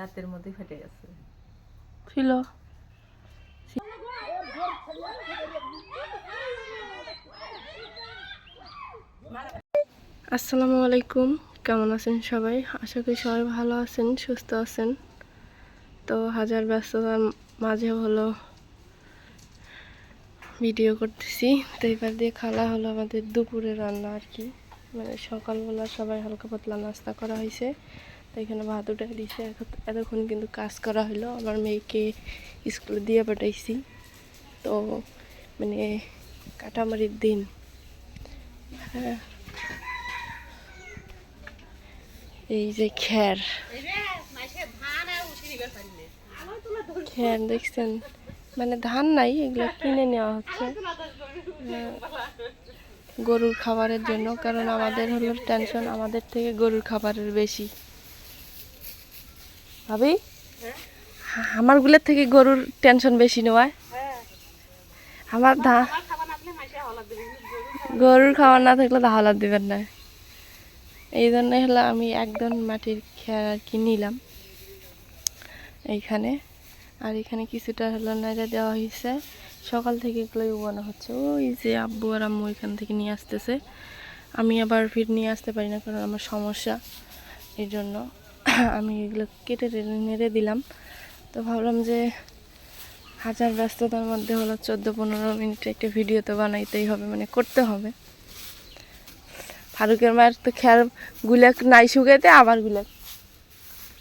রাতের মধ্যে ফেটে গেছে। ছিল। আসসালামু আলাইকুম, কেমন আছেন সবাই? আশা করি সবাই ভালো আছেন, সুস্থ আছেন। তো হাজার ব্যস্ততার মাঝে হলো ভিডিও করতেছি। তো এবার দিয়ে খালা হলো আমাদের দুপুরে রান্না আর কি। মানে সকালবেলা সবাই হালকা পাতলা নাস্তা করা হয়েছে। তো এখানে ভাত উঠে দিয়েছে এতক্ষণ কিন্তু কাজ করা হলো আমার মেয়েকে স্কুলে দিয়ে পাঠাইছি। তো মানে কাটামারির দিন। হ্যাঁ। এই যে খ্যার খ্যার দেখছেন? মানে ধান নাই এগুলো কিনে নেওয়া হচ্ছে। আহ, গরুর খাবারের জন্য কারণ আমাদের হলো টেনশন আমাদের থেকে গরুর খাবারের বেশি। ভাবি? আমারগুলোর থেকে গরুর টেনশন বেশি নেওয়ায় আমার গরুর খাবার না থাকলে হালাত দিবেন না। এই জন্য হলো আমি একদম মাটির খেয়ার আর কি নিলাম। এইখানে। আর এখানে কিছুটা হলো নাইরা দেওয়া হয়েছে সকাল থেকে এগুলোই উবানো হচ্ছে। ওই যে আব্বু আর আম্মু এখান থেকে নিয়ে আসতেছে। আমি আবার ফির নিয়ে আসতে পারি না কারণ আমার সমস্যা। এই জন্য আমি এগুলো কেটে টেনে নেড়ে দিলাম। তো ভাবলাম যে হাজার ব্যস্ততার মধ্যে হলো চোদ্দ, পনেরো মিনিট একটা ভিডিও তো বানাইতেই হবে মানে করতে হবে। ফারুকের মায়ের তো খেয়াল, গুলাক নাই শুকাইতে, আবার গুলাক।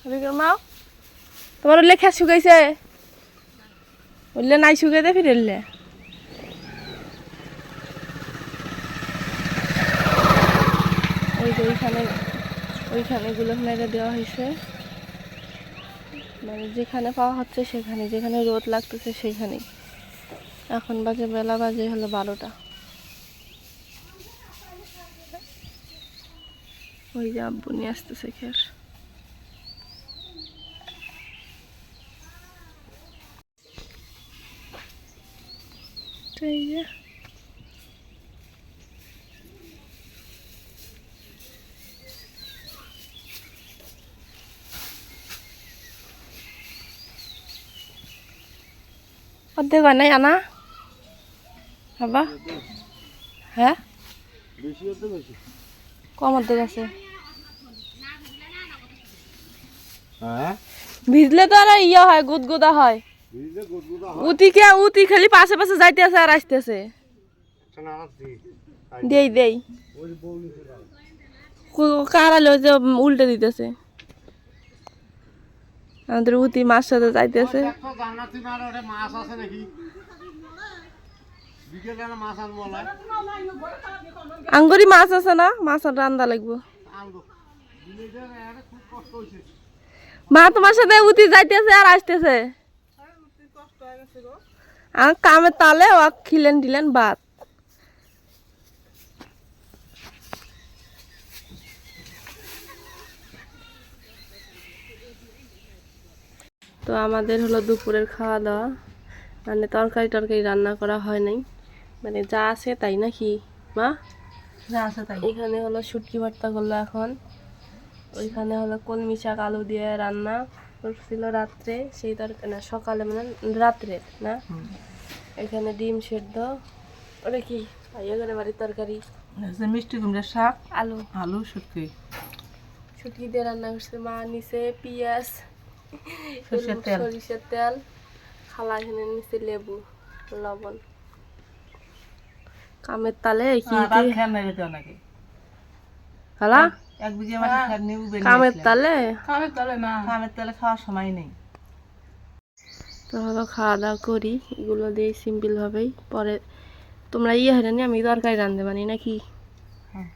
ফারুকের মাও তোমার উল্লে খেয়া শুকাইছে? উল্লে নাই শুকাইতে ফিরেলে ওই যে ওইখানে ওইখানে গুলো মেরে দেওয়া হয়েছে। মানে যেখানে পাওয়া হচ্ছে সেখানে, যেখানে রোদ লাগতেছে সেখানেই এখন বাজে বেলা, বাজে হলো বারোটা। ওই যে আব্বু নিয়ে আসতেছে খের। এই যে অর্ধেক হয় নাই আনা। বাবা হ্যাঁ কম অর্ধেক আছে। হ্যাঁ ভিজলে তো আর ইয়ে হয় গুদগুদা হয়। উতিকে উতি খালি পাশে পাশে যাইতেছে আর আসতেছে। দেই দেই। কো- কারালে যে উল্টে দিতেছে। আমাদের উতি মার সাথে যাইতেছে। মাছ মাছ আঙ্গুরি মাছ আছে না? মাছ আর রান্দা লাগবো। মা তোমার সাথে উতি যাইতেছে আর আসতেছে। আর কামের তালে ও খিলেন দিলেন ভাত তো আমাদের হলো দুপুরের খাওয়া দাওয়া। মানে তরকারি টরকারি রান্না করা হয় নাই। মানে যা আছে তাই নাকি? মা? যা আছে তাই। এখানে হলো শুটকি ভর্তা করল এখন। ওইখানে হলো কলমি শাক আলু দিয়ে রান্না করছিল রাত্রে। সেই তরকারি না সকালে মানে রাত্রে না? এখানে ডিম সেদ্ধ। ওটা কি? করে বাড়ির তরকারি। মিষ্টি কুমড়ার শাক আলু। আলু শুটকি। শুটকি দিয়ে রান্না করছে মা নিচে পেঁয়াজ সরষের তেল। সরিষার তেল খালা এখানে নিচে লেবু লবণ। কামের তালে কি খালা? এক বিঘে মাটি উবে কামের তালে? কামের তলে না। কামের তলে খাওয়ার সময় নেই। তো হলো খাওয়া দাওয়া করি এগুলো দিয়ে সিম্পল ভাবেই। পরে তোমরা ইয়ে হারে আমি তরকারি রান্ধতে পারি নাকি? হ্যাঁ।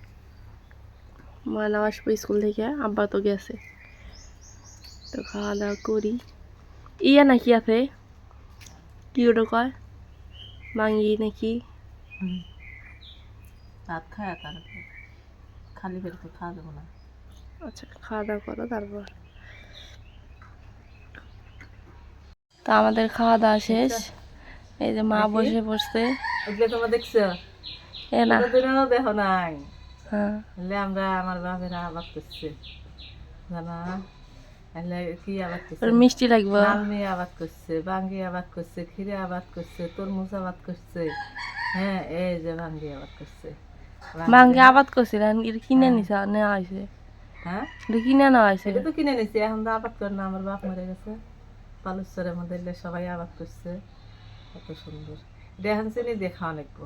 মা নাও আসব স্কুল থেকে আব্বা তো গেছে। তো খাওয়া দাওয়া করি। ইয়া নাকি আছে? কি ওটা কয়? মাঙ্গি নাকি? ভাত খায় তারপরে খালি পেটে তো খাওয়া যাব না। আচ্ছা খাওয়া দাওয়া করো তারপর। তো আমাদের খাওয়া দাওয়া শেষ। এই যে মা বসে এগুলো তোমরা দেখছ? এ না। দেখো নাই? হ্যাঁ। আমরা আমার বাপেরা আবাদ করছে জানা? কি আবাদ করছে মিষ্টি লাগবে লালমি আবাদ করছে বাঙ্গি আবাদ করছে খিরে আবাদ করছে তরমুজ আবাদ করছে হ্যাঁ এই যে বাঙ্গি আবাদ করছে ভাঙ্গে আবাদ এটা কিনে নিছে নেওয়া হয়েছে হ্যাঁ কিনে নেওয়া হয়েছে এটা তো কিনে নিছি এখন তো আবাদ করে না আমার বাপ মরে গেছে পালুশ্বরের মধ্যে সবাই আবাদ করছে কত সুন্দর দেখেন চিনি দিয়ে খাওয়া লাগবো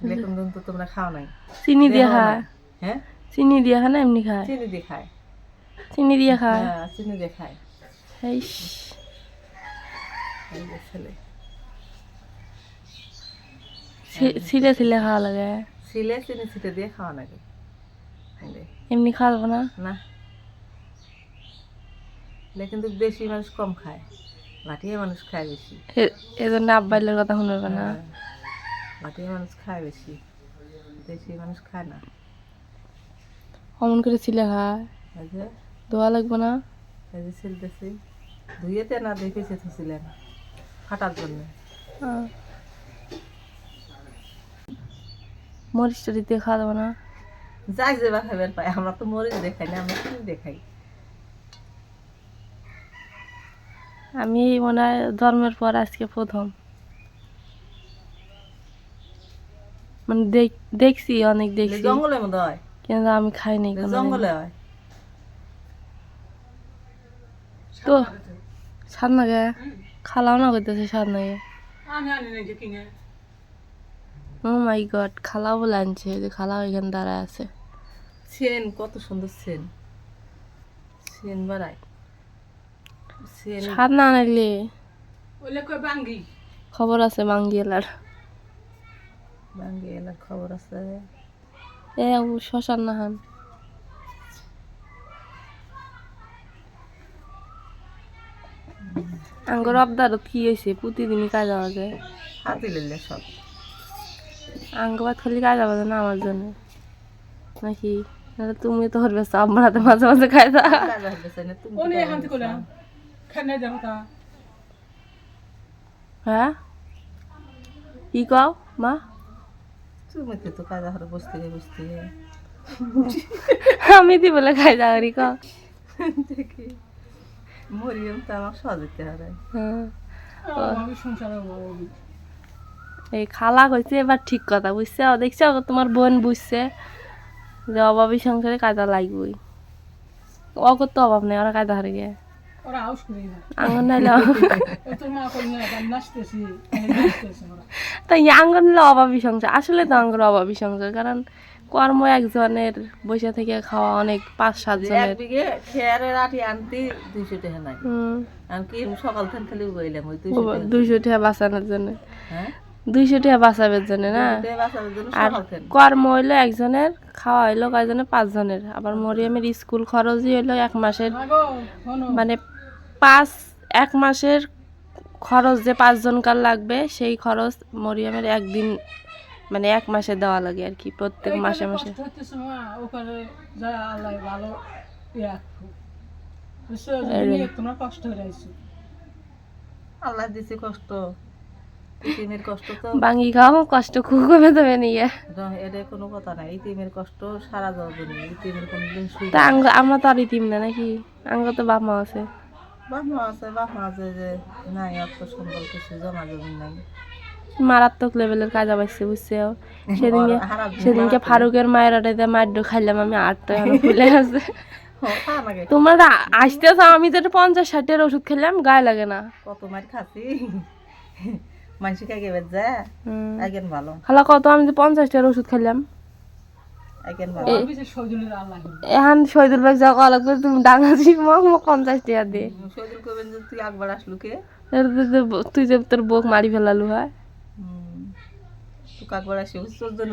দিন তো তোমরা খাও নাই চিনি দিয়ে খায় হ্যাঁ চিনি দিয়ে খায় না এমনি খায় চিনি দিয়ে খায় চিনি দিয়ে খায়। হ্যাঁ চিনি দিয়ে খায়। এই ছেলে। ছিলে ছিলে খাওয়া লাগে। ছিলে চিনি ছিটে দিয়ে খাওয়া লাগে। এমনি খাওয়া যাবে না। না কিন্তু বেশি মানুষ কম খায়। মাটিয়ে মানুষ খায় বেশি। এজন্য আব্বাইলের কথা শুনবে না। হ্যাঁ, মাটিয়ে মানুষ খায় বেশি। দেশি মানুষ খায় না। অমন করে ছিলে খায়। ধোয়া লাগবে না। এই যে ছিলতেছি ধুয়েতে না দেখে চেতেছিলেন ফাটার জন্য। মরিচ টরিচ দিয়ে খাওয়া যাবে না। যাই যে বা খাবার পাই আমরা তো মরিচ দেখাই না আমরা চিনি দেখাই। আমি মনে হয় জন্মের পর আজকে প্রথম। মানে দেখ- দেখছি অনেক দেখছি। জঙ্গলের মধ্যে হয়। কিন্তু আমি খাইনি জঙ্গলে হয়। তো স্বাদ নাগে খালাও না করতেছে স্বাদ নাকি ও মাই গড খালাও বলে আনছে যে খালাও এখানে দাঁড়ায় আছে। সেন কত সুন্দর সেন। সেন সেন স্বাদ না আনলে। বাঙ্গি? খবর আছে মাঙ্গিয়েলার বাঙ্গি এলার খবর আছে। এ ও শ্মশান নাহান। আঙ্গর অবদারত কি হয়েছে? প্রতিদিনই কাজ হওয়া যায়। হাতি লিলে সব। আঙ্গবাদ খালি কাজ হবে না আমার জন্য। নাকি? তুমি তো হরবে আমার হাতে মাঝে মাঝে খাই দা হ্যাঁ? কি কও মা? তুমি তো তো কাজ হরে বসতে বসতে। আমি দি বলে খাই কও? দেখি। মরিয়ম তো আমার সজাতে হারায়। হ্যাঁ। এই খালা কইছে এবার ঠিক কথা বুঝছে? ও তোমার বোন বুঝছে যে অভাবী সংসারে কাজা লাগবই। অগর তো অভাব নেই ওরা কাজা হারে গে আঙ্গন নাইলে তাই আঙ্গন নিলে অভাবী সংসার। আসলে তো আঙ্গর অভাবী সংসার কারণ কর্ম একজনের বসে থেকে খাওয়া অনেক পাঁচ সাত জনের। বিঘে খেয়ারের আটি আনতে দুইশো টাকা নাই। কি সকাল থেকে খালি বইলাম ওই দুইশো টাকা বাঁচানোর জন্য। হ্যাঁ? দুইশো টাকা বাঁচাবের জন্য না? আর কর্ম হইল একজনের খাওয়া হইল কয়জনের? পাঁচজনের। আবার মরিয়মের স্কুল খরচই হইল এক মাসের। মানে পাঁচ এক মাসের খরচ যে পাঁচজনকার লাগবে সেই খরচ মরিয়ামের একদিন মানে এক মাসে দেওয়া লাগে আর কি প্রত্যেক মাসে মাসে। আল্লাহ দিছে কষ্ট। ইতিমের কষ্ট তো বাঙ্গি খাও কষ্ট খুব কমে দেবে নিয়ে। র- এটা কোনো কথা নাই। ইতিমের কষ্ট সারা যাওয়ার জন্য। ইতিমের কোনোদিন শুই তা আঙ্গ আমরা তো আর ইতিম না নাকি? আঙ্গ তো বাপ মা আছে। বাপ মা আছে বাপ মা আছে যে নাই অত কিছু জমা জমি নাই। মারাত্মক লেভেলের কাজ পাইছে বুঝছে সেদিনকে সেদিনকে ফারুকের মায়ের ওটাতে মায়ের খাইলাম আমি আটটা ফুলে আছে। ও, খা নাকি তোমরা আসতেছ আমি যেটা পঞ্চাশ ষাটের ওষুধ খেলাম গায়ে লাগে না। কত মার খাসি যা। ভালো। খালা কত? আমি যে পঞ্চাশটার ওষুধ খেলাম। আইকেন ভালো। এখন শহীদুল ভাই যা তুমি ডাঙাছি মোক মোক পঞ্চাশ টাকা দে। যে তুই একবার আসলু কে? যে তুই যে তোর বোক মারি ফেলালু হয়। আসি তোর জন্য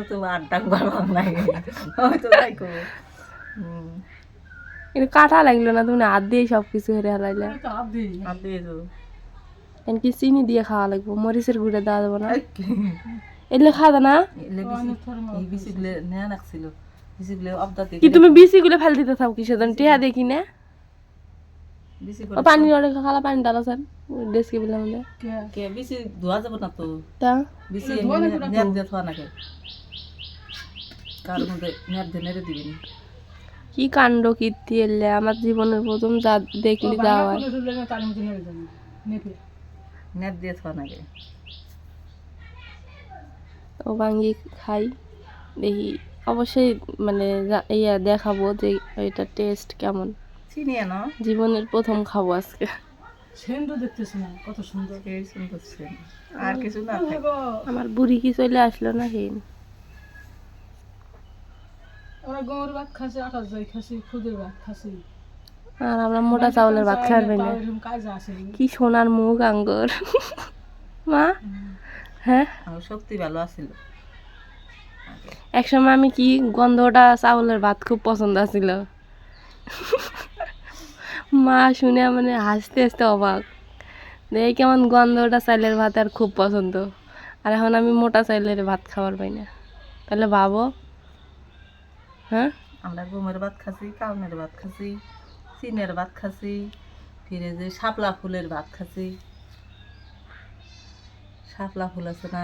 নাই। তাই করব কিন্তু কাটা লাগল না তুমি হাত দিয়ে সব কিছু হেরে হারাইলে হাত দিয়ে তো। এখন কি চিনি দিয়ে খাওয়া লাগবো? মরিচের গুঁড়ে দেওয়া যাব না? কি? এলে খাওয়া না? কি তুমি বিসি গুলো ফেল দিতে থাকো কিসের জন্য? টিহা দেখি না পানি অনেক খালা পানি ডালাছেন ডেস্কি বলে আমাদের কে? বিসি ধোয়া যাব না তো। তা? বিসি নেট দিয়ে থোয়া নাকি? কার মধ্যে নেট দিয়ে নেড়ে দিবেন। কি কাণ্ড কীর্তি এলে আমার জীবনের প্রথম যা দেখলি যা হয়। নেট। দিয়ে নাকি? ও ভাঙ্গি খাই দেখি। অবশ্যই মানে ইয়া দেখাবো যে এটা টেস্ট কেমন। চিনিয়ে না জীবনের প্রথম খাব আজকে। এই সুন্দর ছিল আর কিছু না আমার বুড়ি কি চলে আসলো না হেন? আর আমরা মোটা চাউলের ভাত খাবে না। কি সোনার মুখ আঙ্গর। মা? হ্যাঁ? শক্তি ভালো আছিল। একসময় আমি কি গন্ধটা চাউলের ভাত খুব পছন্দ আছিল। মা শুনে মানে হাসতে হাসতে অবাক। দেখি কেমন গন্ধটা চাইলের ভাত আর খুব পছন্দ। আর এখন আমি মোটা চাইলের ভাত খাবার পাই না। তাহলে ভাবো। হ্যাঁ? আমরা গমের ভাত খাসি কাউনের ভাত খাসি চিনের ভাত খাসি ফিরে যে শাপলা ফুলের ভাত খাসি। শাপলা ফুল আছে না?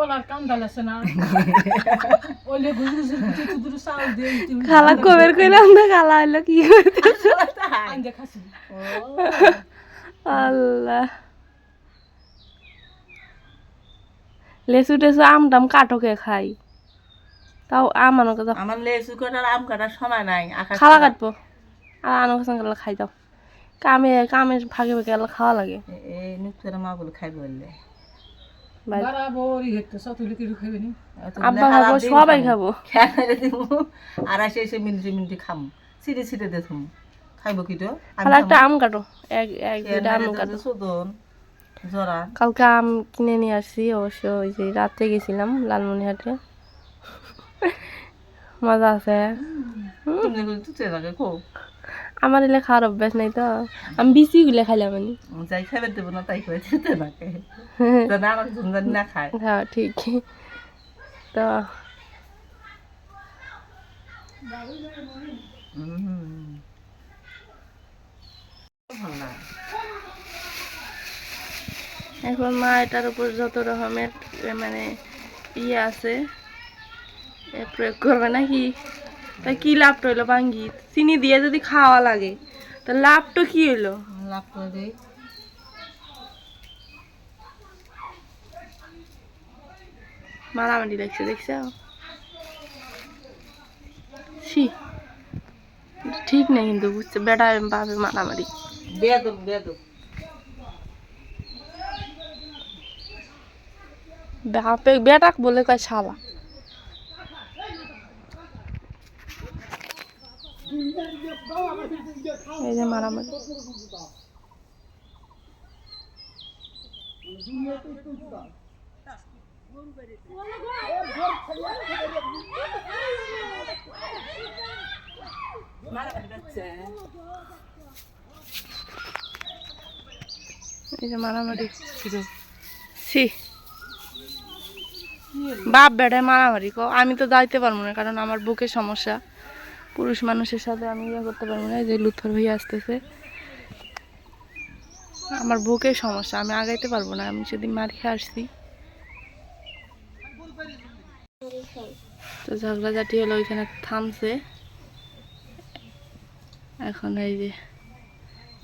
কিছু করবে না? হিন খালা খালা কবের কইলাম না খালা হইল কি করতেছে? আল্লাহ। লেসু টেসু আম টাম কাটকে খাই? তাও আম আনো কথা আমার লেসু কাটার আম কাটার সময় নাই খালা কাটবো? আর আনো কাছে গেলে খাই দাও। কামে ফাঁকে ফাঁকে গেলে খাওয়া লাগে। এই নুক্তরে মা বলে খাই বললে। আব্বা খাব সবাই খাব। খাব। খেয়ে দিব আর আসে এসে মিনিটে মিনিটে খাম। ছিটে ছিটে দেখুম। খাইব কি তো? একটা আম কাটো। এক এক দুইটা আম কাটো। সুদন কালকে আম কিনে নিয়ে আসছি অবশ্য ওই যে রাত্রে গেছিলাম লালমনিহাটে মজা আছে। আমার এলে খাওয়ার অভ্যাস নাই তো। আমি বিচি গুলে খাইলাম আমি। যাই খাইবে দেবো না তাই লাগে তো না আমার ঝুনঝানি না খায়। হ্যাঁ ঠিক। তো এখন মা এটার উপর যত রকমের মানে ইয়ে আছে প্রয়োগ করবে নাকি? তা কি লাভটা হইল ভাঙ্গি চিনি দিয়ে যদি খাওয়া লাগে তা লাভটা কি হইল? দেই মারামারি লাগছে দেখছ? ছি ঠিক নেই কিন্তু বুঝছে? বেটা বাপে মারামারি বেদব বেদব বাপে বেটাক বলে কয় শালা। এই যে মারামারি। এই যে মারামারি। বাপ বেটায় মারামারি কো। আমি তো যাইতে পারব না, কারণ আমার বুকের সমস্যা। পুরুষ মানুষের সাথে আমি ইয়ে করতে পারব না যে লুথর হয়ে আসতেছে। আমার বুকের সমস্যা আমি আগাইতে পারব না আমি সেদিন মার খেয়ে আসছি। তো ঝগড়াঝাটি হলো ওইখানে থামছে। এখন এই যে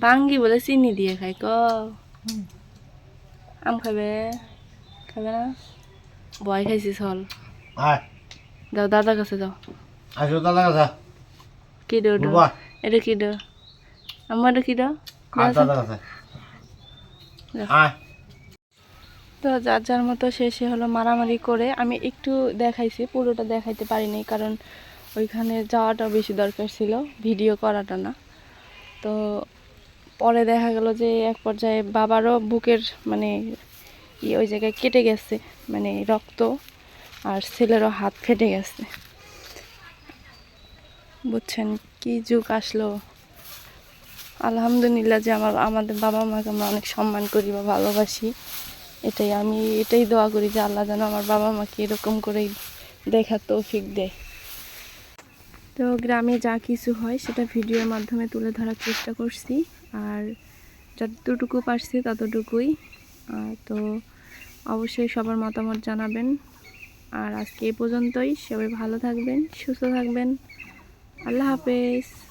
বাঙ্গি বলে চিনি দিয়ে খাই ক? আম খাবে খাবে না? বয় খাইছি চল। আয়। যাও দাদার কাছে যাও। আসো দাদা কাছে কি এটা কি আমার কি আয় তো যার যার মতো শেষে হলো মারামারি করে আমি একটু দেখাইছি পুরোটা দেখাইতে পারিনি কারণ ওইখানে যাওয়াটা বেশি দরকার ছিল ভিডিও করাটা না। তো পরে দেখা গেল যে এক পর্যায়ে বাবারও বুকের মানে ওই জায়গায় কেটে গেছে মানে রক্ত আর ছেলেরও হাত ফেটে গেছে। বুঝছেন, কি যুগ আসলো। আলহামদুলিল্লাহ যে আমার, আমাদের বাবা মাকে আমরা অনেক সম্মান করি বা ভালোবাসি। এটাই আমি এটাই দোয়া করি যে আল্লাহ যেন আমার বাবা মাকে এরকম করেই দেখার তৌফিক দেয়। তো গ্রামে যা কিছু হয় সেটা ভিডিওর মাধ্যমে তুলে ধরার চেষ্টা করছি। আর যতটুকু পারছি ততটুকুই। তো অবশ্যই সবার মতামত জানাবেন। আর আজকে এ পর্যন্তই। সবাই ভালো থাকবেন, সুস্থ থাকবেন। আল্লাহ হাফেজ।